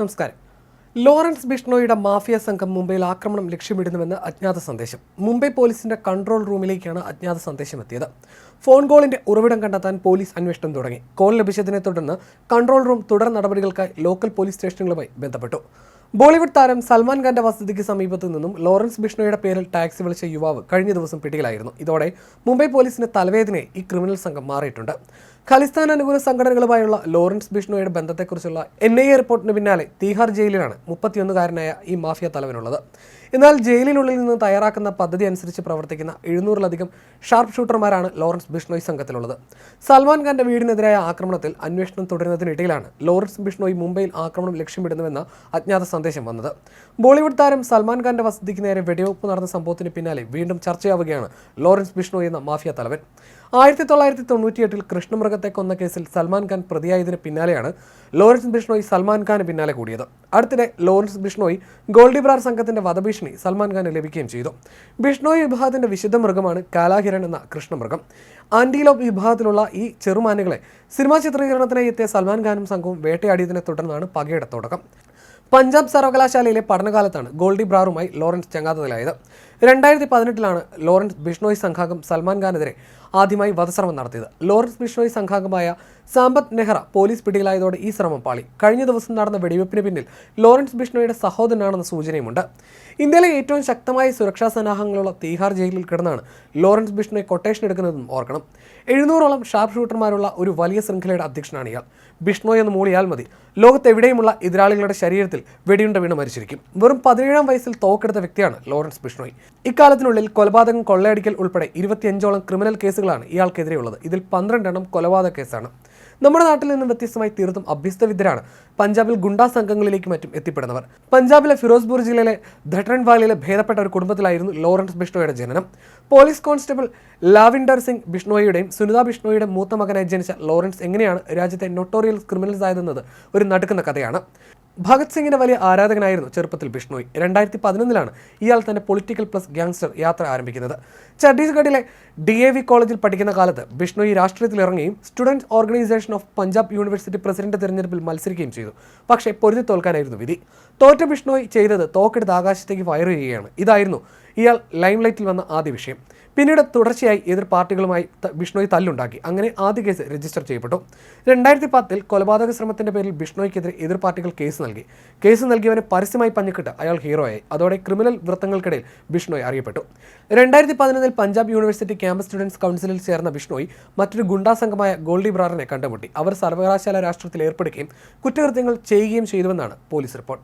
നമസ്കാരം. Lawrence ബിഷ്ണോയുടെ mafia സംഘം മുംബൈയിൽ ആക്രമണം ലക്ഷ്യമിടുന്നുവെന്ന് അജ്ഞാത സന്ദേശം. മുംബൈ പോലീസിന്റെ കൺട്രോൾ റൂമിലേക്കാണ് അജ്ഞാത സന്ദേശം എത്തിയത്. ഫോൺ കോളിന്റെ ഉറവിടം കണ്ടെത്താൻ പോലീസ് അന്വേഷണം തുടങ്ങി. കോൾ ലഭിച്ചതിനെ തുടർന്ന് കൺട്രോൾ റൂം തുടർ നടപടികൾക്കായി ലോക്കൽ പോലീസ് സ്റ്റേഷനുകളുമായി ബന്ധപ്പെട്ടു. ബോളിവുഡ് താരം സൽമാൻ ഖാന്റെ വസതിക്ക് സമീപത്തു നിന്നും ലോറൻസ് ബിഷ്ണോയുടെ പേരിൽ ടാക്സി വിളിച്ച യുവാവ് കഴിഞ്ഞ ദിവസം പിടിയിലായിരുന്നു. ഇതോടെ മുംബൈ പോലീസിന് തലവേദനയെ ഈ ക്രിമിനൽ സംഘം മാറിയിട്ടുണ്ട്. ഖലിസ്ഥാൻ അനുകൂല സംഘടനകളുമായുള്ള ലോറൻസ് ബിഷ്ണോയുടെ ബന്ധത്തെക്കുറിച്ചുള്ള എൻ ഐ എ റിപ്പോർട്ടിന് പിന്നാലെ തീഹാർ ജയിലിലാണ് മുപ്പത്തിയൊന്നുകാരനായ ഈ മാഫിയ തലവനുള്ളത്. എന്നാൽ ജയിലിനുള്ളിൽ നിന്ന് തയ്യാറാക്കുന്ന പദ്ധതി അനുസരിച്ച് പ്രവർത്തിക്കുന്ന എഴുന്നൂറിലധികം ഷാർപ്പ് ഷൂട്ടർമാരാണ് ലോറൻസ് ബിഷ്ണോയ് സംഘത്തിലുള്ളത്. സൽമാൻ ഖാന്റെ വീടിനെതിരായ ആക്രമണത്തിൽ അന്വേഷണം തുടരുന്നതിനിടയിലാണ് ലോറൻസ് ബിഷ്ണോയ് മുംബൈയിൽ ആക്രമണം ലക്ഷ്യമിടുന്നുവെന്ന അജ്ഞാത സന്ദേശം വന്നത്. ബോളിവുഡ് താരം സൽമാൻ ഖാന്റെ വസതിക്ക് നേരെ വെടിവെപ്പ് നടന്ന സംഭവത്തിന് പിന്നാലെ വീണ്ടും ചർച്ചയാവുകയാണ് ലോറൻസ് ബിഷ്ണോയ് എന്ന മാഫിയ തലവൻ. ആയിരത്തി തൊള്ളായിരത്തി തൊണ്ണൂറ്റിയെട്ടിൽ കൃഷ്ണമൃഗത്തെ കൊന്ന കേസിൽ സൽമാൻ ഖാൻ പ്രതിയായതിന് പിന്നാലെയാണ് ലോറൻസ് ബിഷ്ണോയ് സൽമാൻ ഖാന് പിന്നാലെ കൂടിയത്. അടുത്തിടെ ലോറൻസ് ബിഷ്ണോയ് ഗോൾഡിബ്രാർ സംഘത്തിന്റെ വധഭീഷണി സൽമാൻ ഖാന് ലഭിക്കുകയും ചെയ്തു. ബിഷ്ണോയ് വിഭാഗത്തിന്റെ വിശുദ്ധ മൃഗമാണ് കാലാഹിരൻ എന്ന കൃഷ്ണമൃഗം. ആന്റിലോപ്പ് വിഭാഗത്തിലുള്ള ഈ ചെറുമാനുകളെ സിനിമാ ചിത്രീകരണത്തിനായി എത്തിയ സൽമാൻ ഖാനും സംഘവും വേട്ടയാടിയതിനെ തുടർന്നാണ് പകയുടെ തുടക്കം. പഞ്ചാബ് സർവകലാശാലയിലെ പഠനകാലത്താണ് ഗോൾഡി ബ്രാറുമായി ലോറൻസ് ചങ്ങാത്തത്തിലായത് രണ്ടായിരത്തി പതിനെട്ടിലാണ് ലോറൻസ് ബിഷ്ണോയ് സംഘാംഗം സൽമാൻ ഖാനെതിരെ ആദ്യമായി വധശ്രമം നടത്തിയത്. ലോറൻസ് ബിഷ്ണോയ് സംഘാംഗമായ സാമ്പത് നെഹ്റ പോലീസ് പിടിയിലായതോടെ ഈ ശ്രമം പാളി. കഴിഞ്ഞ ദിവസം നടന്ന വെടിവെപ്പിന് പിന്നിൽ ലോറൻസ് ബിഷ്ണോയുടെ സഹോദരനാണെന്ന സൂചനയുമുണ്ട്. ഇന്ത്യയിലെ ഏറ്റവും ശക്തമായ സുരക്ഷാ സന്നാഹങ്ങളുള്ള തീഹാർ ജയിലിൽ കിടന്നാണ് ലോറൻസ് ബിഷ്ണോയ് കൊട്ടേഷൻ എടുക്കുന്നതെന്നും ഓർക്കണം. എഴുന്നൂറോളം ഷാർപ്പ് ഷൂട്ടർമാരുള്ള ഒരു വലിയ ശൃംഖലയുടെ അധ്യക്ഷനാണ് ഇയാൾ. ബിഷ്ണോയ് എന്ന് മൂളിയാൽ മതി. ലോകത്തെവിടെയുമുള്ള എതിരാളികളുടെ ശരീരത്തിൽ വെടിയുണ്ട വീണ് മരിച്ചിരിക്കും. വെറും പതിനേഴാം വയസ്സിൽ തോക്കെടുത്ത വ്യക്തിയാണ് ലോറൻസ് ബിഷ്ണോയ്. ഇക്കാലത്തിനുള്ളിൽ കൊലപാതകം കൊള്ളയടിക്കൽ ഉൾപ്പെടെ ഇരുപത്തിയഞ്ചോളം ക്രിമിനൽ കേസുകളാണ് ഇയാൾക്കെതിരെയുള്ളത്. ഇതിൽ പന്ത്രണ്ടെണ്ണം കൊലപാതക കേസാണ്. നമ്മുടെ നാട്ടിൽ നിന്നും വ്യത്യസ്തമായി തീർത്തും അഭ്യസ്തവിദ്യരാണ് പഞ്ചാബിൽ ഗുണ്ടാ സംഘങ്ങളിലേക്ക് മറ്റും എത്തിപ്പെടുന്നവർ. പഞ്ചാബിലെ ഫിറോസ്പൂർ ജില്ലയിലെ ധട്ടൻ വാലിയിലെ ഭേദപ്പെട്ട ഒരു കുടുംബത്തിലായിരുന്നു ലോറൻസ് ബിഷ്ണോയുടെ ജനനം. പോലീസ് കോൺസ്റ്റബിൾ ലാവിൻഡർ സിംഗ് ബിഷ്ണോയിയുടെയും സുനിത ബിഷ്ണോയുടെ മൂത്ത മകനായി ജനിച്ച ലോറൻസ് എങ്ങനെയാണ് രാജ്യത്തെ നൊട്ടോറിയൽ ക്രിമിനൽസ് ആയതെന്നത് ഒരു നടുക്കുന്ന കഥയാണ്. ഭഗത് സിംഗിന്റെ വലിയ ആരാധകനായിരുന്നു ചെറുപ്പത്തിൽ ബിഷ്ണോയ്. രണ്ടായിരത്തി പതിനൊന്നിലാണ് ഇയാൾ തന്റെ പൊളിറ്റിക്കൽ പ്ലസ് ഗ്യാങ്സ്റ്റർ യാത്ര ആരംഭിക്കുന്നത്. ഛത്തീസ്ഗഡിലെ ഡി എ വി കോളേജിൽ പഠിക്കുന്ന കാലത്ത് ബിഷ്ണോയ് രാഷ്ട്രീയത്തിൽ ഇറങ്ങുകയും students organisation of Punjab university president തെരഞ്ഞെടുപ്പിൽ മത്സരിക്കുകയും ചെയ്തു. പക്ഷേ പൊരുതി തോൽക്കാനായിരുന്നു വിധി. തോറ്റ ബിഷ്ണോയ് ചെയ്തത് തോക്കെടുത്ത് ആകാശത്തേക്ക് ഫയർ ചെയ്യുകയാണ് ഇതായിരുന്നു ഇയാൾ ലൈംലൈറ്റിൽ വന്ന ആദ്യ വിഷയം. പിന്നീട് തുടർച്ചയായി എതിർ പാർട്ടികളുമായി ബിഷ്ണോയ് തല്ലുണ്ടാക്കി. അങ്ങനെ ആദ്യ കേസ് രജിസ്റ്റർ ചെയ്യപ്പെട്ടു. രണ്ടായിരത്തി പത്തിൽ കൊലപാതക ശ്രമത്തിന്റെ പേരിൽ ബിഷ്ണോയ്ക്കെതിരെ എതിർ പാർട്ടികൾ കേസ് നൽകി. കേസ് നൽകിയവനെ പരസ്യമായി പഞ്ഞിക്കിട്ട് അയാൾ ഹീറോയായി. അതോടെ ക്രിമിനൽ വൃത്തങ്ങൾക്കിടയിൽ ബിഷ്ണോയ് അറിയപ്പെട്ടു. രണ്ടായിരത്തി പതിനൊന്നിൽ പഞ്ചാബ് യൂണിവേഴ്സിറ്റി ക്യാമ്പസ് സ്റ്റുഡൻസ് കൗൺസിലിൽ ചേർന്ന ബിഷ്ണോയ് മറ്റൊരു ഗുണ്ടാ സംഘമായ ഗോൾഡി ബ്രാറിനെ കണ്ടുമുട്ടി. അവർ സർവകലാശാല രാഷ്ട്രത്തിൽ ഏർപ്പെടുകയും കുറ്റകൃത്യങ്ങൾ ചെയ്യുകയും ചെയ്തുവെന്നാണ് പോലീസ് റിപ്പോർട്ട്.